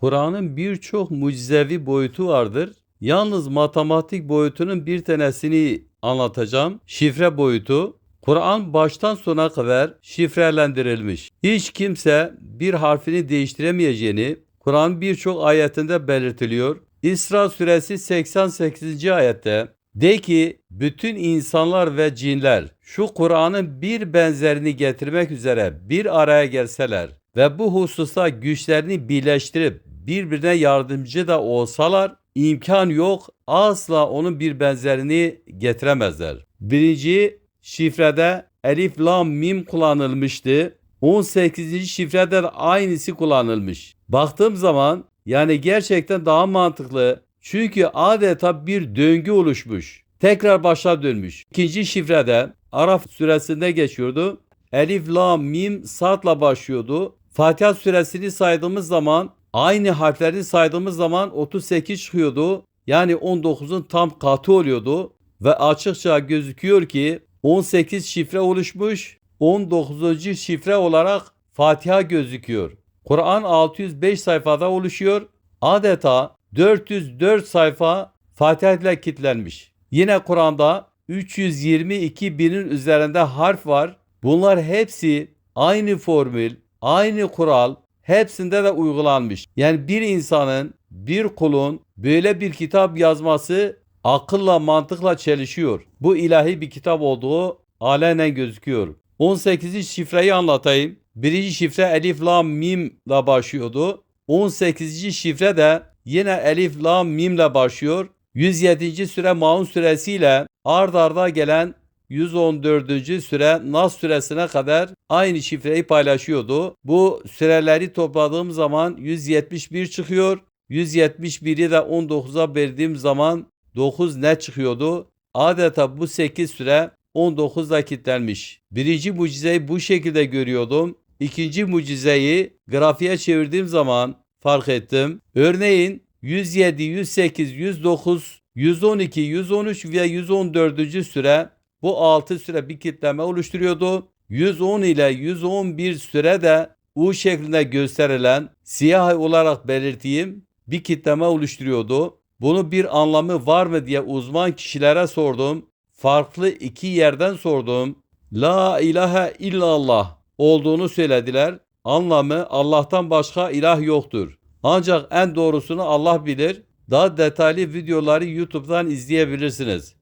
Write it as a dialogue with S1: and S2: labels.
S1: Kur'an'ın birçok mucizevi boyutu vardır. Yalnız matematik boyutunun bir tanesini anlatacağım. Şifre boyutu. Kur'an baştan sona kadar şifrelendirilmiş. Hiç kimse bir harfini değiştiremeyeceğini Kur'an birçok ayetinde belirtiliyor. İsra suresi 88. ayette de ki bütün insanlar ve cinler şu Kur'an'ın bir benzerini getirmek üzere bir araya gelseler ve bu hususta güçlerini birleştirip birbirine yardımcı da olsalar imkan yok asla onun bir benzerini getiremezler. Birinci şifrede elif lam mim kullanılmıştı. 18. şifrede de aynısı kullanılmış. Baktığım zaman yani gerçekten daha mantıklı. Çünkü adeta bir döngü oluşmuş. Tekrar başa dönmüş. İkinci şifrede Araf suresinde geçiyordu. Elif, Lam, Mim, Sad'la başlıyordu. Fatiha suresini saydığımız zaman aynı harfleri saydığımız zaman 38 çıkıyordu. Yani 19'un tam katı oluyordu. Ve açıkça gözüküyor ki 18 şifre oluşmuş. 19. şifre olarak Fatiha gözüküyor. Kur'an 605 sayfada oluşuyor. Adeta 404 sayfa Fatiha ile kilitlenmiş. Yine Kur'an'da 322 binin üzerinde harf var. Bunlar hepsi aynı formül, aynı kural hepsinde de uygulanmış. Yani bir insanın, bir kulun böyle bir kitap yazması akılla mantıkla çelişiyor. Bu ilahi bir kitap olduğu alenen gözüküyor. 18. şifreyi anlatayım. Birinci şifre Elif Lam Mim ile başlıyordu. 18. şifre de yine Elif Lam Mim ile başlıyor. 107. süre Maun suresiyle ard arda gelen 114. süre Nas suresine kadar aynı şifreyi paylaşıyordu. Bu süreleri topladığım zaman 171 çıkıyor. 171'i de 19'a verdiğim zaman 9 ne çıkıyordu? Adeta bu 8 süre 19'da kilitlenmiş. Birinci mucizeyi bu şekilde görüyordum. İkinci mucizeyi grafiğe çevirdiğim zaman fark ettim. Örneğin 107, 108, 109, 112, 113 ve 114. süre bu 6 süre bir kitleme oluşturuyordu. 110 ile 111 süre de U şeklinde gösterilen siyah olarak belirttiğim bir kitleme oluşturuyordu. Bunu bir anlamı var mı diye uzman kişilere sordum. Farklı iki yerden sordum. La ilahe illallah olduğunu söylediler. Anlamı Allah'tan başka ilah yoktur. Ancak en doğrusunu Allah bilir. Daha detaylı videoları YouTube'dan izleyebilirsiniz.